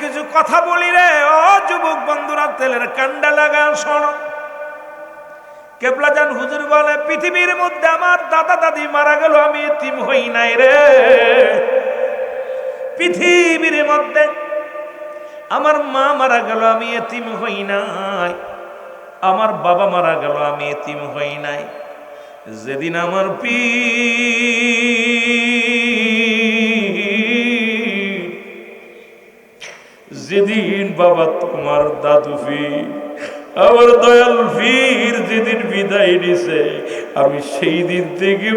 কিছু কথা বলি রে। ও যুবক বন্ধুরা, তেলের কান্ডা লাগা শোনো। কেবলাজান হুজুর বলে, পৃথিবীর মধ্যে আমার দাদা দাদি মারা গেল, আমি এতিম হই নাই রে। পৃথিবীর মধ্যে আমার মা মারা গেল, আমি এতিম হই নাই। আমার বাবা মারা গেল, আমি এতিম হই নাই। যেদিন আমার পি যেদিন বাবা তোমার দাদু ফির, আমার দয়াল ফির যেদিন বিদায় নিছে, আমি সেই দিন থেকে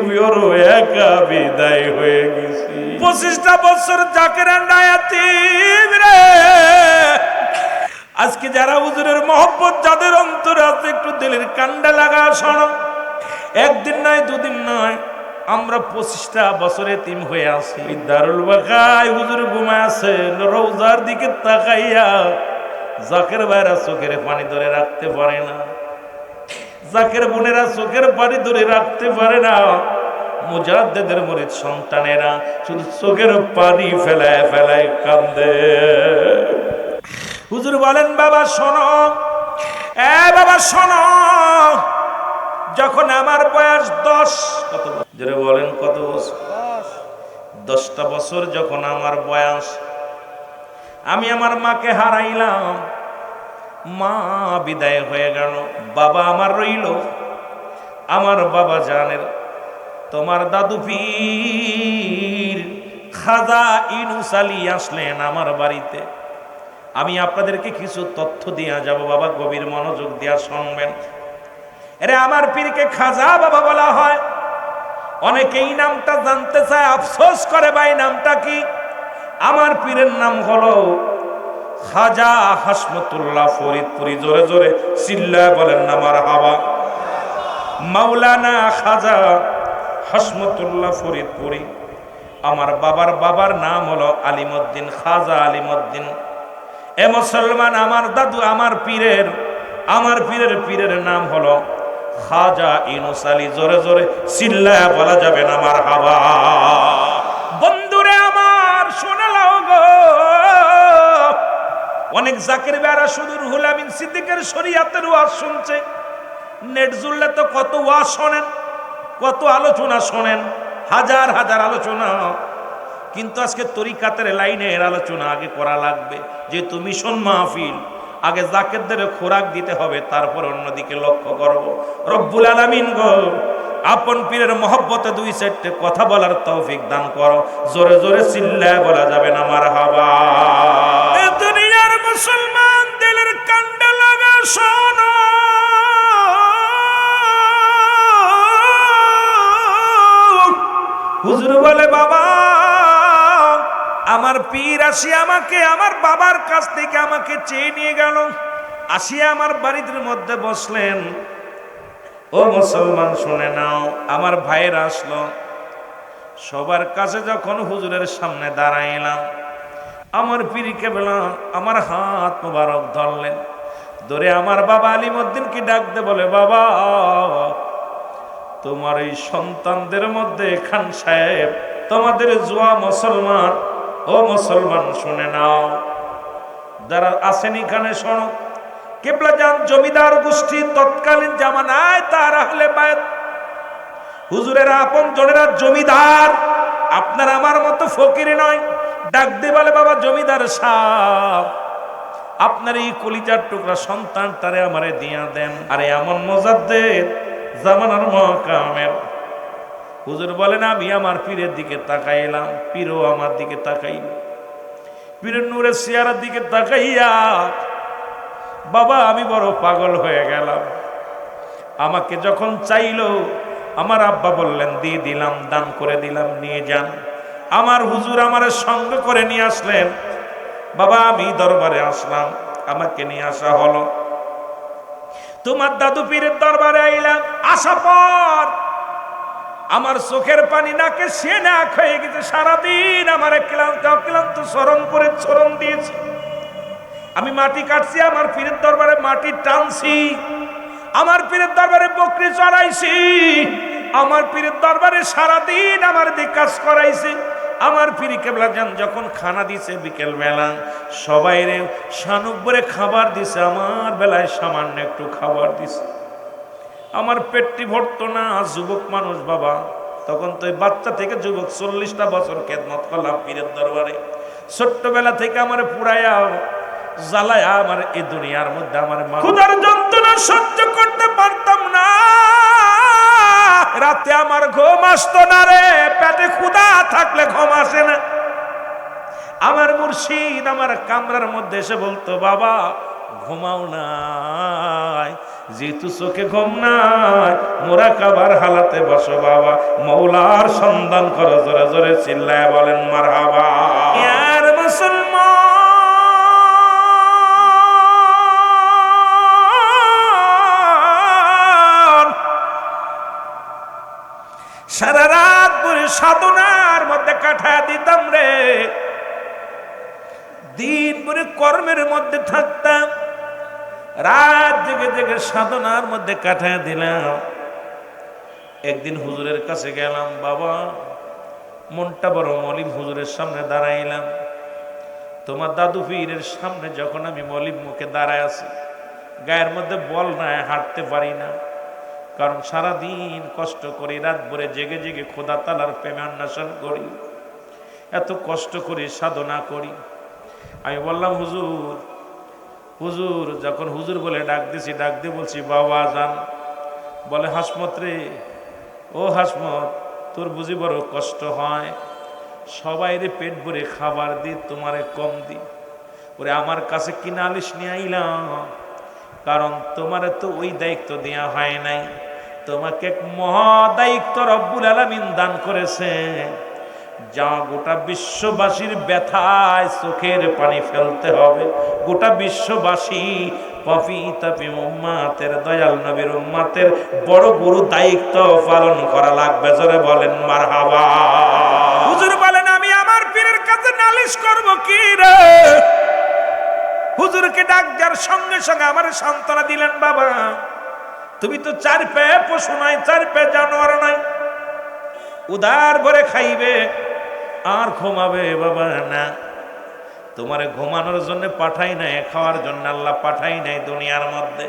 একা বিদায় হয়ে গেছি। পঁচিশটা বছর জাকের রে। আজকে যারা হুজুরের মহব্বত, যাদের অন্তরে আছে, একটু দিলের কান্ডা লাগা শোনো। একদিন নয়, দুদিন নয় আমরা পঁচিশটা বছরে তিম হয়ে আছি। দারুল বাকায় হুজুর ঘুমায় আছে রৌজার দিকে তাকাইয়া জাকের বাইরা চোখের পানি ধরে রাখতে পারে না। জাকের বোনেরা চোখের পানি ধরে রাখতে পারে না। মুজাদ্দেদের মরিদ সন্তানেরা শুধু চোখের পানি ফেলায় ফেলায় কান্দে। হুজুর বলেন, বাবা, শোনো। এ বাবা, শোনো। যখন আমার বয়স দশ কত জোরে বলেন কত বছর? দশটা বছর যখন আমার বয়স আমি আমার মাকে হারাইলাম। মা বিদায় হয়ে গেল বাবা আমার রইল। আমার বাবা জানের তোমার দাদু পীর খাজা ইনুস আলী আসলেন আমার বাড়িতে। আমি আপনাদেরকে কিছু তথ্য দিয়া যাব বাবা গভীর মনোযোগ দিয়া শুনবেন। এরে আমার পীরকে খাজা বাবা বলা হয়। অনেকে এই নামটা জানতে চায়, আফসোস করে ভাই, নামটা কি? আমার পীরের নাম হলো খাজা হাসমতুল্লাহ ফরিদপুরি। জোরে জোরে চিল্লায় বলেন আমার হাওয়া মাওলানা খাজা হাসমতুল্লাহ ফরিদপুরি। আমার বাবার বাবার নাম হলো আলিমুদ্দিন, খাজা আলিমুদ্দিন। এ মুসলমান, আমার দাদু, আমার পীরের আমার পীরের পীরের নাম হলো খাজা ইনুস আলী জোরে জোরে চিল্লায় বলা যাবে না আমার হাওয়া বন্ধুরে আমার শোনালাও গো। অনেক জাকির বেড়া শুধু রুহুল আমিন সিদ্দিকের শরিয়াতের ওয়াজ শুনছে। নেট জুড়লে তো কত ওয়াজ শোনেন, কত আলোচনা শোনেন, হাজার হাজার আলোচনা। কিন্তু আজকে তরিকাতের লাইনের আলোচনা আগে করা লাগবে, যে তুমি শোন মাহফিল আগে জাকেরদের খোরাক দিতে হবে, তারপর অন্যদিকে লক্ষ্য করব। রব্বুল আলামিন গো, আপন পীরের মহব্বতে দুই চারটে কথা বলার তৌফিক দান করো। জোরে জোরে চিল্লায় বলা যাবে না এ দুনিয়ার মুসলমান দিলের কান্ডা লাগা শোনো হুজুর বলে, বাবা আমার পীর আসি আমাকে, আমার বাবার কাছ থেকে আমাকে চেয়ে নিয়ে গেল। আসিয়া আমার বাড়ির মধ্যে বসলেন। ও মুসলমান, শুনে নাও, আমার ভাইয়ের আসলো। সবার কাছে যখন হুজুরের সামনে দাঁড়াইলাম, আমার পীরকে বেলা আমার হাত মোবারক ধরলেন। ধরে আমার বাবা আলিমুদ্দিনকে ডাকতে বলে, বাবা, তোমার এই সন্তানদের মধ্যে খান সাহেব, তোমাদের জুয়া মুসলমান ও মুসলমান, শুনে নাও। যারা আসেন এখানে, শোনো। কেবলা যান জমিদার গোষ্ঠী তৎকালীন জামানায় তার আহলে বায়াত হুজুরের, আপন জনেরা জমিদার। আপনার আমার মতো ফকির নয়। ডাক দিয়ে বলে, বাবা, জমিদার সাহ। আপনার এই কলিজার টুকরা সন্তান তারে আমারে দিয়া দেন। আরে, এমন মজাদের জামানার মহাকামের হুজুর বলেন, আমি আমার পীরের দিকে তাকাইলাম, পীরও আমার দিকে তাকাইল। পীরের নূরের চেয়ারের দিকে তাকাইয়া বাবা, আমি বড় পাগল হয়ে গেলাম। আমাকে যখন চাইলো, আমার আব্বা বললেন, দিয়ে দিলাম, দান করে দিলাম, নিয়ে যান। আমার হুজুর আমার সঙ্গ করে নিয়ে আসলেন। বাবা, আমি দরবারে আসলাম, আমাকে নিয়ে আসা হলো। তোমার দাদু পীরের দরবারে আইলাম আসা পর আমার চোখের পানি নাকে সে না হয়ে গেছে, সারাদিন আমার ক্লান্ত ক্লান্ত স্মরণ করে স্মরণ দিয়েছে। আমি মাটি কাটছি, আমার পীরের দরবারে মাটি টানছি, আমার পীরের দরবারে বকরি চড়াইছি, আমার পীরের দরবারে সারাদিন আমার দিক কাজ করাইছি। আমার পিরি কেবলা যান যখন খানা দিছে বিকেল বেলা সবাই রে শানুক খাবার দিছে, আমার বেলায় সামান্য একটু খাবার দিছে। আমার পেটটি ভরতো না, যুবক মানুষ বাবা। তখন তো বাচ্চা থেকে যুবক চল্লিশটা বছর খেদমত করলাম পীরের দরবারে। ছোট্টবেলা থেকে আমার পুরাইয়া জ্বালায়া আমার এই দুনিয়ার মধ্যে আমার মা যন্ত্রণা সহ্য করতে পারতাম না। রাতে আমার ঘুম আসতো না রে, পেটে ক্ষুধা থাকলে ঘুম আসে না। আমার মুর্শিদ আমার কামরার মধ্যে এসে বলতো, বাবা, ঘুমাও নাই। যেহেতু চোখে ঘুম নাই, মোরা কাবার হালাতে বসো বাবা। মৌলার সন্ধান করো, জোরে জোরে চিল্লায় বলেন মার হাবা সারা রাত ভরে সাধনার মধ্যে কাঠা দিতাম রে। দিন ভরে কর্মের মধ্যে থাকতাম। রাত জেগে জেগে সাধনার মধ্যে কাঠা দিলাম। একদিন হুজুরের কাছে গেলাম, বাবা, মনটা বড় মলিম হুজুরের সামনে দাঁড়াইলাম। তোমার দাদু পীরের সামনে যখন আমি মলিম মুখে দাঁড়ায় আছি, গায়ের মধ্যে বল নাই, হাঁটতে পারি না। কারণ সারাদিন কষ্ট করি রাত ভরে জেগে জেগে খোদা তালার প্রেমে অন্বেষণ করি। এত কষ্ট করি সাধনা করি। আমি বললাম, হুজুর হুজুর, যখন হুজুর বলে, ডাক দিছি, ডাক দিয়ে বলছি, বাবা, যান। বলে, হাসমত রে, ও হাসমত, তোর বুঝি বড় কষ্ট হয়। সবাই রে পেট ভরে খাবার দি, তোমারে কম দি। ওরে, আমার কাছে কি নালিশ নিয়ে আইলাম? কারণ তোমারে তো ওই দায়িত্ব দেওয়া হয় নাই। তোমাকে এক মহা দায়িত্ব রব্বুল আলামিন দান করেছে। যা গোটা বিশ্ববাসীর ব্যথায় চোখের পানি ফেলতে হবে। গোটা বিশ্ববাসী পবিতাপি উম্মাতের, দয়াল নবীর উম্মাতের বড় গুরু দায়িত্ব পালন করা লাগবে। জোরে বলেন মার হাবা হুজুর বলেন, আমি আমার পীরের কাছে নালিশ করব কি রে? হুজুরকে ডাক দেওয়ার সঙ্গে সঙ্গে আমার সান্ত্বনা দিলেন, বাবা। তুমি তো চার পে পশু নাই, চার পে জানোয়ার নাই। উদার ভরে খাইবে। আর ঘুমাবে বাবা না। তোমারে ঘুমানোর জন্য পাঠাই নাই, খাওয়ার জন্য আল্লাহ পাঠাই নাই দুনিয়ার মধ্যে।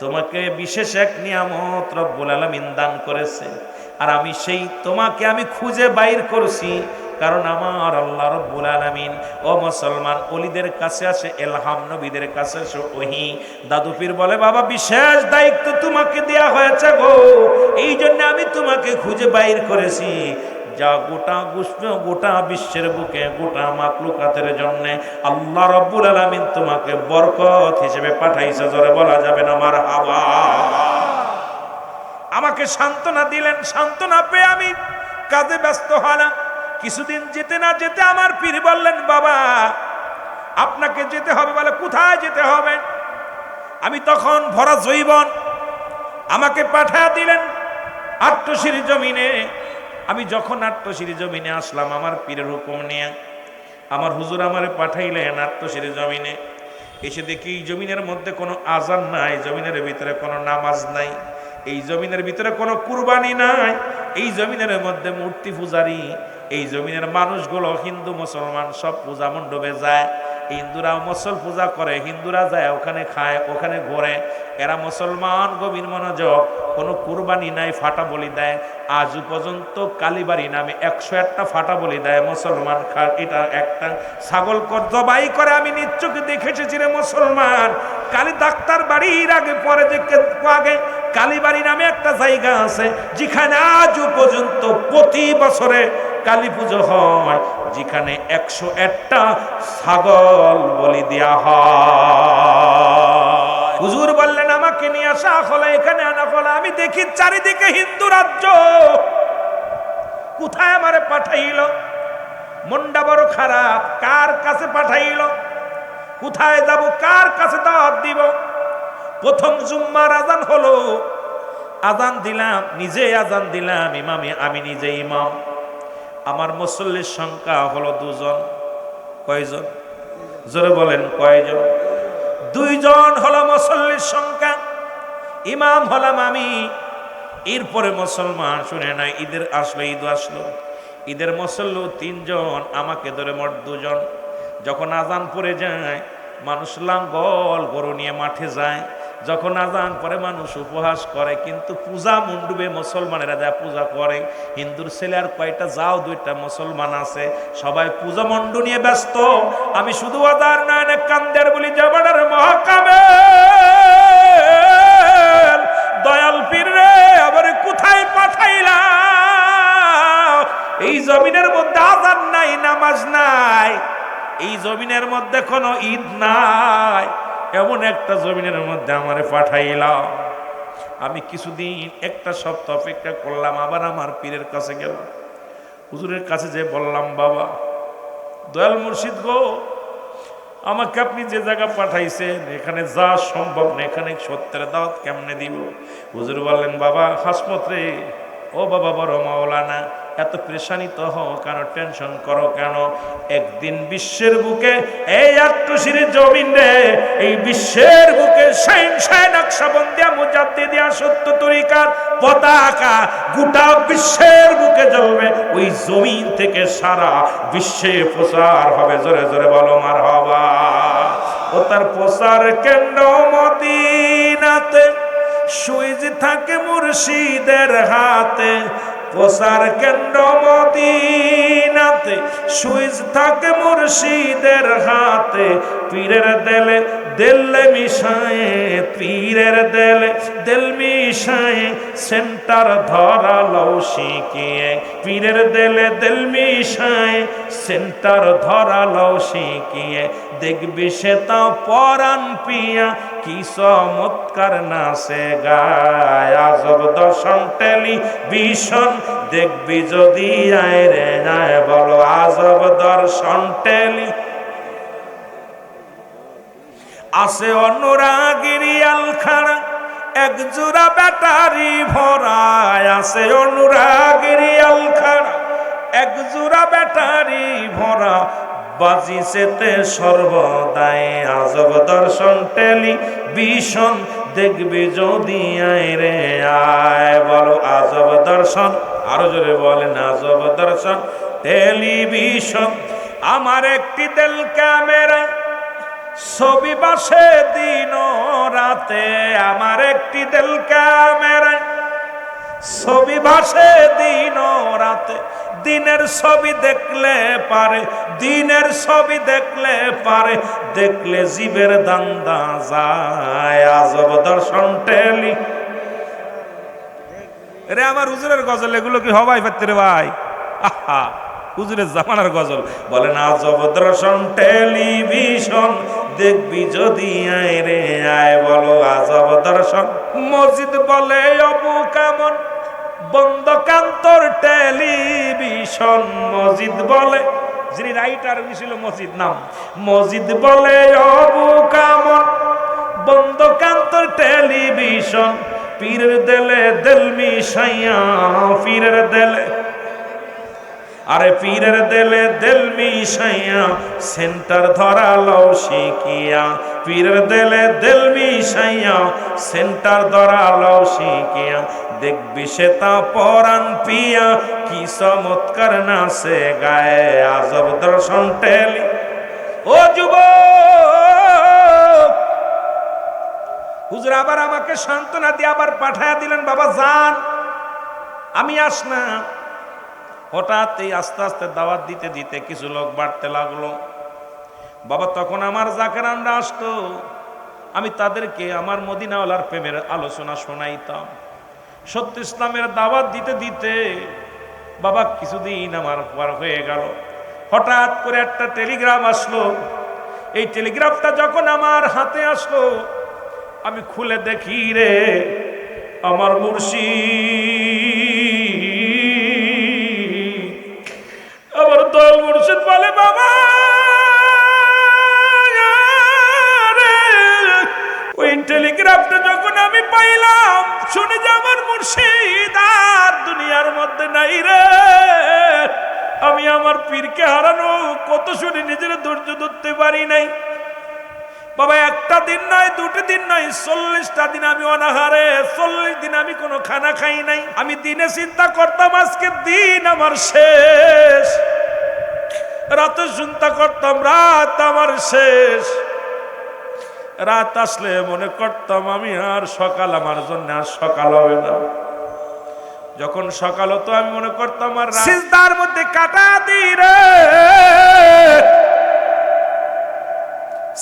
তোমাকে বিশেষ এক নিয়ামত রব্বুল আলামিন দান করেছে। আর আমি সেই তোমাকে আমি খুঁজে বাইর করছি, কারণ আমার আল্লাহ রব্বুল আলামিন, ও মুসলমান, অলিদের কাছে আসে, এলহাম নবীদের কাছে আসে, ওহি। দাদু পীর বলে, বাবা, বিশেষ দায়িত্ব তোমাকে দেয়া হয়েছে গো। এই জন্য আমি তোমাকে খুঁজে বাইর করেছি। যা গোটা গুষ্প গোটা বিশ্বের বুকে, গোটা মাকলুকাতের জন্য আল্লাহ রব্বুল আলামিন তোমাকে বরকত হিসেবে পাঠাইছে, জোরে বলা যাবে না আমার হাওয়া আমাকে সান্ত্বনা দিলেন, সান্ত্বনা পেয়ে আমি কাজে ব্যস্ত হলাম। কিছুদিন যেতে না যেতে আমার পীর বললেন, বাবা, আপনাকে যেতে হবে বলে কোথায় যেতে হবে? আমি তখন ভরা জৈবন আমাকে পাঠা দিলেন আট্টশির জমিনে। আমি যখন আট্টশির জমিনে আসলাম, আমার পীরের হুকুম নিয়ে, আমার হুজুর আমারে পাঠাইলেন আট্টশির জমিনে। এসে দেখি এই জমিনের মধ্যে কোনো আজান নাই, জমিনের ভিতরে কোনো নামাজ নাই, এই জমিনের ভিতরে কোনো কুরবানি নাই, এই জমিনের মধ্যে মূর্তি পূজারি, এই জমিনের মানুষগুলো হিন্দু, মুসলমান সব পূজা মণ্ডপে যায়। হিন্দুরা মুসল পূজা করে, হিন্দুরা যায়, ওখানে খায়, ওখানে ঘোরে। এরা মুসলমান গভীর মনোযোগ, কোনো কুরবানি নাই, ফাটা বলি দেয়। আজ পর্যন্ত কালীবাড়ি নামে একশো একটা ফাটা বলি দেয় মুসলমান খা এটা একটা ছাগল জবাই করে, আমি নিশ্চয়কে দেখে এসেছি রে মুসলমান। কালী ডাক্তার বাড়ির আগে, পরে যে আগে কালীবাড়ি নামে একটা জায়গা আছে, যেখানে আজও পর্যন্ত প্রতি বছরে কালী পুজো হয়। যেখানে একশো একটা ছাগল বলি দেওয়া হয়। হুজুর বললেন, আমাকে নিয়ে আসা হলে, এখানে আনা হলে। আমি দেখি চারিদিকে হিন্দু রাজ্য। কোথায় আমারে পাঠাইল? মনটা বড় খারাপ। কার কাছে পাঠাইল? কোথায় যাব? কার কাছে দাওয়াত দিব? প্রথম জুম্মার আজান হলো। আজান দিলাম নিজে আজান দিলাম, ইমামে আমি নিজে ইমাম। আমার মুসল্লির সংখ্যা হলো দুজন। কয়জন? জোরে বলেন, কয়জন? দুইজন হলো মুসল্লির সংখ্যা, ইমাম হলাম আমি। এরপরে মুসলমান শুনে না ঈদের আসলো, ঈদ আসলো। ঈদের মুসল্লু তিনজন, আমাকে ধরে মোট দুজন। যখন আজান পড়ে যায়, মানুষ লাঙ্গল গরু নিয়ে মাঠে যায়। যখন আজান পরে মানুষ উপহাস করে, কিন্তু পূজা মণ্ডপে মুসলমানেরা যা পূজা করে, হিন্দুর ছেলে আর কয়টা যাও, দুইটা মুসলমান আছে, সবাই পূজা মণ্ডু নিয়ে ব্যস্ত। আমি শুধু আদার নয় কান্দের বলি, জবানের মহাকামে। দয়াল পীর রে, আবার কোথায় পাঠাইলা? এই জমিনের মধ্যে আজান নাই, নামাজ নাই। এই জমিনের মধ্যে কোনো ঈদ নাই। এমন একটা জমিনের মধ্যে আমারে পাঠাইলাম আমি কিছুদিন একটা সপ্তাহ অপেক্ষা করলাম, আবার আমার পীরের কাছে গেলাম হুজুরের কাছে যে বললাম, বাবা, দয়াল মুর্শিদ গো, আমাকে আপনি যে জায়গা পাঠাইছেন, এখানে যা সম্ভব না এখানে সত্যের দাওয়াত কেমনে দিব? হুজুর বললেন, বাবা হাসমত রে ও বাবা বড় মাওলানা এত প্রেশানিত হও কেন? টেনশন করো কেন? একদিন বিশ্বের বুকে এই আত্মশিরে জমিন রে, এই বিশ্বের বুকে ওই থেকে সারা বিশ্বে প্রচার হবে, জোরে জোরে ও তার প্রচার থাকে মুর্শিদের হাতে। প্রসার কেন্দ্র মদিনাতে সুইজ থাকে মুর্শিদের হাতে। পীরের দেলে দেলে মিশায়ে, পীরের দেলে, দেল মিশায়ে, সেন্টার ধরালো শিখিয়ে। পীরের দেলে, দেল মিশায়ে, সেন্টার ধরালো শিখিয়ে। দেখবি সে তা পরাণ পিয়া, কি চমৎকার নাচে গায়। আজব দর্শন টেলিভিশন দেখবি যদি আয় রে যায় বলো, আজব দর্শন টেলি আছে অনুরাগিরি আলখানা, এক জোড়া ব্যাটারি ভরায় আছে অনুরাগিরি আলখানা, এক জোড়া ব্যাটারি ভরা বাজিছেতে সর্বদাই, আজব দর্শন টেলিভিশন দেখবি যদি আয় রে আয়, বলো আজব দর্শন, আরও জোরে বলেন আজব দর্শন টেলিভিশন আমার একটি তেল ক্যামেরা ছবি বাসে দিন রাতে আমার একটি তেল ক্যামেরা। ছবি ভাসে দিন রাতে দিনের ছবি দেখলে পারে, দিনের ছবি দেখলে পারে, দেখলে জীবের দান্দা যায়। আজব দর্শন টেলি। রে আমার হুজুরের গজল, এগুলো কি হবাই রে ভাই? আহা। হুজুরের জামানার গজল। বলে না দর্শন টেলিভিশন, দেখবি যদি আয় রে আয় বলো আজব দর্শন মসজিদ বলে, অবু কেমন? বন্ধ কান্তর টেলিভিশন? মসজিদ বলে, যিনি রাইটার ছিল মসজিদ নাম। মসজিদ বলে, অবু কামন? বন্ধ কান্তর টেলিভিশন? পীরের দেলে দেলমি সাইয়া পীরের দেলে আরে পীরের দেলে দেল মিশাইয়া, সেন্টার ধরালো শিখিয়া। পীরের দেলে দেল মিশাইয়া, সেন্টার ধরালো শিখিয়া। দেখবি সে তা পরাণ পিয়া, কি চমৎকার নাচে গায়ে। আজব দর্শন টেলি। ও যুব হুজুর, আবার আমাকে সান্ত্বনা দিয়ে আবার পাঠায়া দিলেন, বাবা, যান। আমি আস না হঠাৎ এই আস্তে আস্তে দাওয়াত দিতে দিতে কিছু লোক বাড়তে লাগল। বাবা, তখন আমার জাকেরানরা আসতো। আমি তাদেরকে আমার মদিনাওয়ালার প্রেমের আলোচনা শোনাইতাম। সত্য ইসলামের দাওয়াত দিতে দিতে বাবা, কিছুদিন আমার পার হয়ে গেল। হঠাৎ করে একটা টেলিগ্রাম আসলো। এই টেলিগ্রাফটা যখন আমার হাতে আসলো, আমি খুলে দেখি রে, আমার মুর্শিদ। বলে বাবা ওই টেলিগ্রাফটা যখন আমি পাইলাম, শুনে যে আমার আর দুনিয়ার মধ্যে নাই রে। আমি আমার পীরকে হারানো কত শুনে নিজের ধৈর্য ধরতে পারি নাই। বাবা, একটা দিন নয়, দুটি দিন নয়, চল্লিশটা দিন আমি অনাহারে, চল্লিশ দিন আমি কোনো খানা খাই নাই। আমি দিনে চিন্তা করতাম আজকে দিন আমার শেষ। রাতে চিন্তা করতাম, রাত আমার শেষ। রাত আসলে মনে করতাম আমি আর সকাল আমার জন্য আর সকাল হবে না। যখন সকাল হতো, আমি মনে করতাম আর সিজদার মধ্যে কাটা দি রে।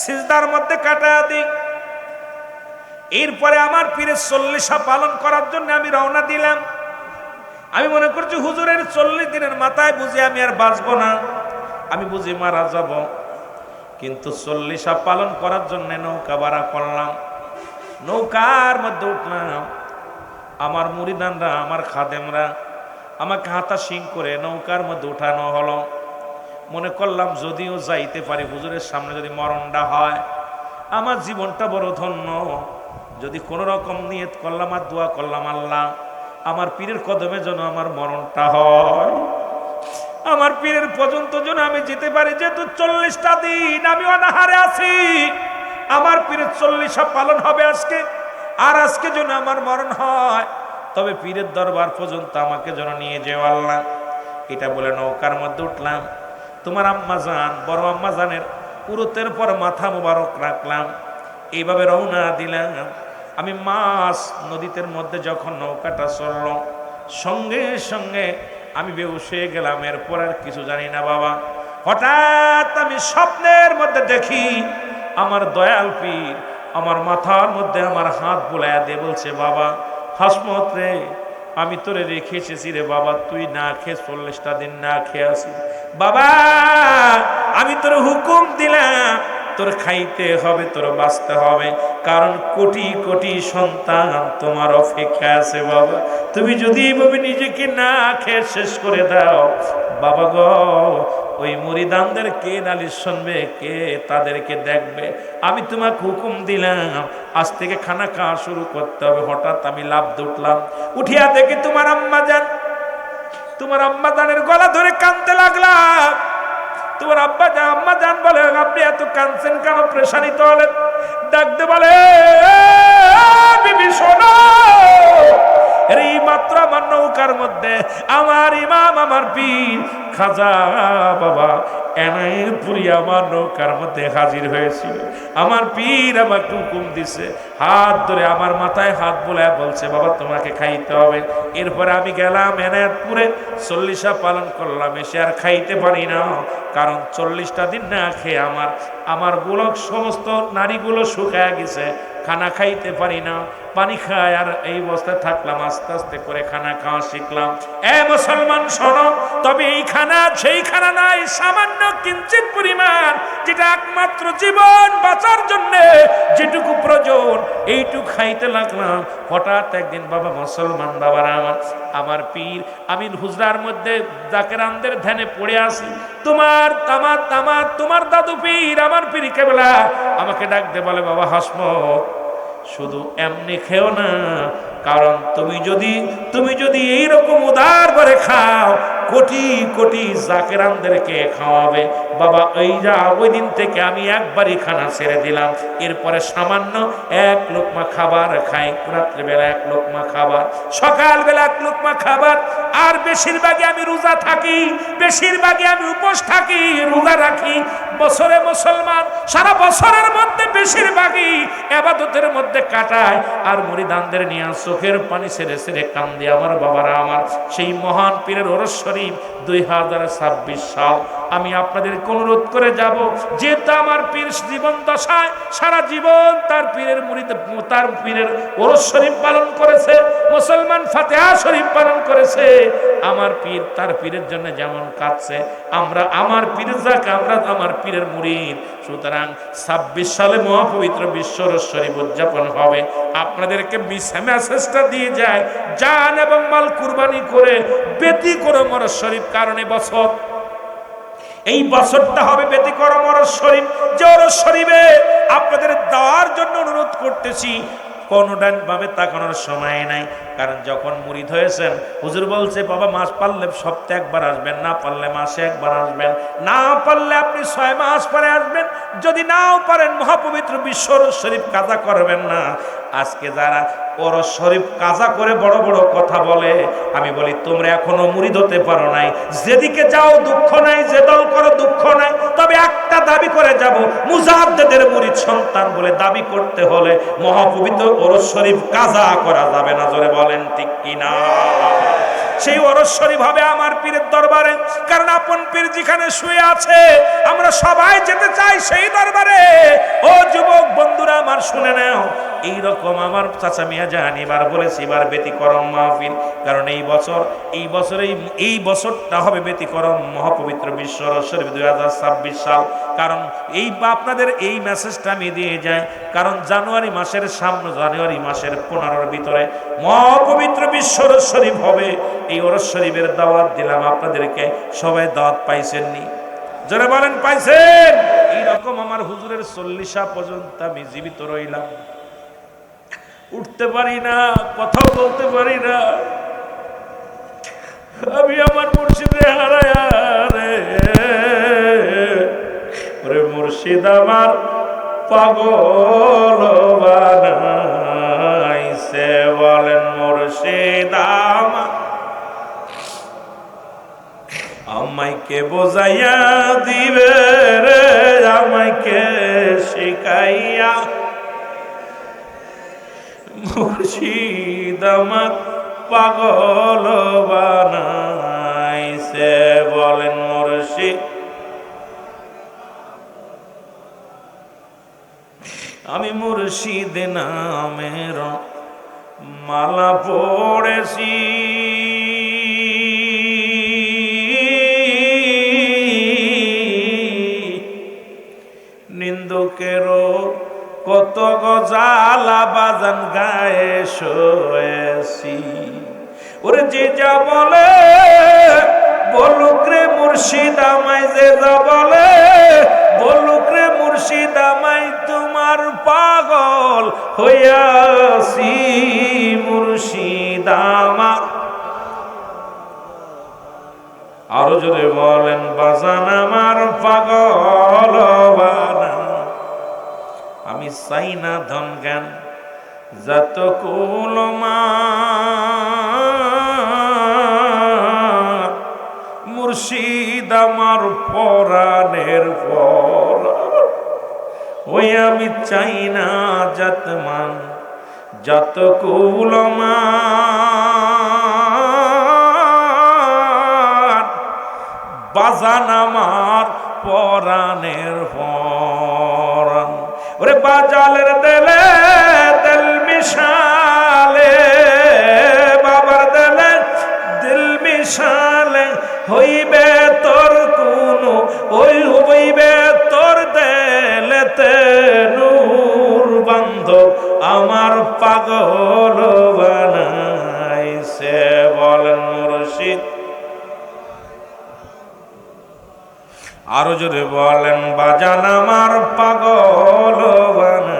সিজদার মধ্যে কাটা দি এরপরে আমার পীরের চল্লিশা পালন করার জন্য আমি রওনা দিলাম। আমি মনে করছি হুজুরের চল্লিশ দিনের মাথায় বুঝে আমি আর বাঁচবো না। আমি বুঝি মারা যাব। কিন্তু চল্লিশা পালন করার জন্য নৌকা ভাড়া করলাম। নৌকার মধ্যে উঠলাম। আমার মুড়িদানরা, আমার খাদেমরা আমাকে হাতা সিং করে নৌকার মধ্যে উঠানো হলো। মনে করলাম, যদিও যাইতে পারি, হুজুরের সামনে যদি মরণটা হয়, আমার জীবনটা বড় ধন্য। যদি কোনো রকম নিয়ত করলাম আর দোয়া করলাম আল্লাহ, আমার পীরের কদমে যেন আমার মরণটা হয়। আমার পীরের পর্যন্ত যেন আমি যেতে পারি, যেহেতু চল্লিশটা দিন আমি অনাহারে আছি। আমার পীরের চল্লিশা পালন হবে আজকে, আর আজকে যেন আমার মরণ হয়। তবে পীরের দরবার পর্যন্ত আমাকে যেন নিয়ে যেও আল্লাহ। এটা বলে নৌকার মধ্যে উঠলাম। তোমার আম্মা জান, বড় আম্মা জানের পুরুতের পর মাথা মোবারক রাখলাম। এইভাবে রওনা দিলাম। আমি মাছ নদীতের মধ্যে যখন নৌকাটা চলল সঙ্গে সঙ্গে আমি বেউস হয়ে গেলাম, এরপর আর কিছু জানি না বাবা। হঠাৎ আমি স্বপ্নের মধ্যে দেখি, আমার দয়াল পীর আমার মাথার মধ্যে আমার হাত বোলায় দিয়ে বলছে, বাবা, হাসমত রে, আমি তোরে রেখে এসেছি রে বাবা, তুই না খেয়ে চল্লিশটা দিন না খেয়ে আসি বাবা, আমি তোর হুকুম দিলাম তোর খাইতে হবে, তোর বাঁচতে হবে। কারণ কোটি কোটি সন্তান তোমার অপেক্ষা আছে বাবা। তুমি যদি এইভাবে নিজেকে না খেয়ে শেষ করে দাও, বাবা গো, ওই মুরিদানদের কে নালিশ শুনবে, কে তাদেরকে দেখবে? আমি তোমাকে হুকুম দিলাম, আজ থেকে খানা খাওয়া শুরু করতে হবে। হঠাৎ আমি লাভ উঠলাম উঠিয়া দেখি তোমার আম্মা যান তোমার আম্মা জানের গলা ধরে কাঁদতে লাগলাম। তোমার আব্বা যা আম্মা যান বলে, আপনি এত কানছেন কেন? প্রেশানিত হলেন ডাকতে বলে এই মাত্র আমার নৌকার মধ্যে আমার ইমাম, আমার পীর, খাজা বাবা এনায়ের পুরি আমার নৌকার মধ্যে হাজির হয়েছিল। আমার পীর আমাকে হুকুম দিছে, হাত ধরে আমার মাথায় হাত বোলায় বলছে, বাবা, তোমাকে খাইতে হবে। এরপরে আমি গেলাম এনায়তপুরে, চল্লিশা পালন করলাম, এসে আর খাইতে পারি না, কারণ চল্লিশটা দিন না খেয়ে আমার আমার গোলক সমস্ত নারীগুলো শুকায় গেছে, খানা খাইতে পারি না। পানি খায় আর এই অবস্থায় থাকলাম, আস্তে আস্তে করে খানা খাওয়া শিখলাম। এ মুসলমান, শোনো, তবে এই খানা সেই খানা নাই সামান্য কিঞ্চিত পরিমাণ, যেটা একমাত্র জীবন বাঁচার জন্য যেটুকু প্রয়োজন, এইটুকু খাইতে লাগলাম। হঠাৎ একদিন বাবা, মুসলমান বাবারা আমার আমার পীর আমি হুজরার মধ্যে জাকেরানদের ধ্যানে পড়ে আসি। তোমার তামার তামার, তোমার দাদু পীর, আমার পীর কেবলা, আমাকে ডাকতে বলে, বাবা, হাসমত শুধু এমনি খেও না, কারণ তুমি যদি তুমি যদি এইরকম উদার করে খাও, কোটি কোটি জাকেরানদেরকে খাওয়াবে। বাবা ওই যা, ওই দিন থেকে আমি একবারই খানা ছেড়ে দিলাম। এরপরে সামান্য এক লোকমা খাবার খাই। রাত্রিবেলা এক লোকমা খাবার, সকালবেলা এক লোকমা খাবার, আর বেশিরভাগই আমি রোজা থাকি, বেশিরভাগই আমি উপোস থাকি, রোজা রাখি। বছরে মুসলমান, সারা বছরের মধ্যে বেশিরভাগই এবাদতের মধ্যে কাটায়। আর মুড়িদানদের নিয়ে চোখের পানি ছেড়ে ছেড়ে কান্দে আমার বাবারা আমার। সেই মহান পীরের ওরস শরীফ দুই হাজার ছাব্বিশ সাল। আমি আপনাদেরকে অনুরোধ করে যাব, যেহেতু আমার পীর জীবন দশায় সারা জীবন তার পীরের মুড়িদ তার পীরের ওরস শরীফ পালন করেছে, মুসলমান ফাতেহা শরীফ পালন করেছে, আমার পীর তার পীরের জন্য যেমন কাঁদছে, আমরা আমার পীর যাকে, আমরা আমার পীরের মুড়িদ সুতরাং ছাব্বিশ সালে মহাপবিত্র বিশ্ব শরীফ উদযাপন হবে। আপনাদেরকে মেসেজটা দিয়ে যায়, জান এবং মাল কুরবানি করে বেতি করে মরস শরীফ কারণে বছর এই বছরটা হবে ব্যতিক্রম অরস যে অরস আপনাদের দেওয়ার জন্য অনুরোধ করতেছি, কোনো কোনোটান ভাবে তাকানোর সময় নাই। কারণ যখন মুরিদ হয়েছেন, হুজুর বলছে, বাবা, মাস পারলে সপ্তাহে একবার আসবেন, না পারলে মাসে একবার আসবেন, না পারলে আপনি ছয় মাস পরে আসবেন যদি নাও পারেন মহাপবিত্র বিশ্বর শরীফ কাজা করবেন না। আজকে যারা ওর শরীফ কাজা করে বড় বড় কথা বলে, আমি বলি, তোমরা এখনও মুড়ি হতে পারো নাই। যেদিকে যাও, দুঃখ নাই, যে দল করো, দুঃখ নাই। তবে একটা দাবি করে যাব, মুজাদ্দেদের মুরিদ সন্তান বলে দাবি করতে হলে মহাপবিত্র ওর শরীফ কাজা করা যাবে না। জোরে বলেন, ঠিক কিনা? সেই অরস্বরী ভাবে আমার পীরের দরবারে। কারণ আপন পীর যেখানে শুয়ে আছে, আমরা সবাই যেতে চাই সেই দরবারে। ও যুবক বন্ধুরা, আমার শুনে নাও। এইরকম আমার চাচা মিয়া জাহান এবার বলেছি, এবার ব্যতিকরম মাহফিল। কারণ এই বছর এই বছর এই বছরটা হবে ব্যতিকরম মহাপবিত্র বিশ্ব শরীফ দুই হাজার ছাব্বিশ সাল। কারণ এই আপনাদের এই মেসেজটা আমি দিয়ে যাই, কারণ জানুয়ারি মাসের সামনে, জানুয়ারি মাসের পনেরোর ভিতরে মহাপবিত্র বিশ্ব হবে। এই ওরস শরীফের দাওয়াত দিলাম, আপনাদেরকে সবাই দাওয়াত পাইছেননি। যারা বলেন, পাইছেন? এইরকম আমার হুজুরের চল্লিশা পর্যন্ত আমি জীবিত রইলাম। উঠতে পারি না, কথাও বলতে পারি না। আমি আমার মুর্শিদে হারায় মুর্শিদ আমার পাগল বানাইছে, বলেন মুর্শিদ আমার। আমাইকে বোঝাইয়া দিবে রে, আমাইকে শিখাইয়া। মুর্শিদ আমার পাগল বানাইছে, বলেন মুর্শিদ। আমি মুর্শিদ নামের মালা পড়েছি। নিন্দুকেরও কত গজালা বাজান গায়ে শোয়েছি। ওরে যে যা বলে, বলুক রে মুর্শিদ আমায়, যে যা বলে, বলুক রে মুর্শিদ আমায়, তোমার পাগল হইয়াছি মুর্শিদ আমার। আরও যদি বলেন, বাজান আমার পাগল বানা আমি চাই না ধন জ্ঞান, যত মুর্শিদ আমার পরাণের পর, ওই আমি চাই না যতমান যত বাজান আমার পরাণের পরাণ ওরে বাজালের দেলে দিল মিশালে, বাবার দেলে দিল মিশালে, হইবে তোর কোন, ওই হইবে তোর দেলেতে নূর বান্ধব। আমার পাগল আরও জোরে বলেন বাজান আমার পাগল বানা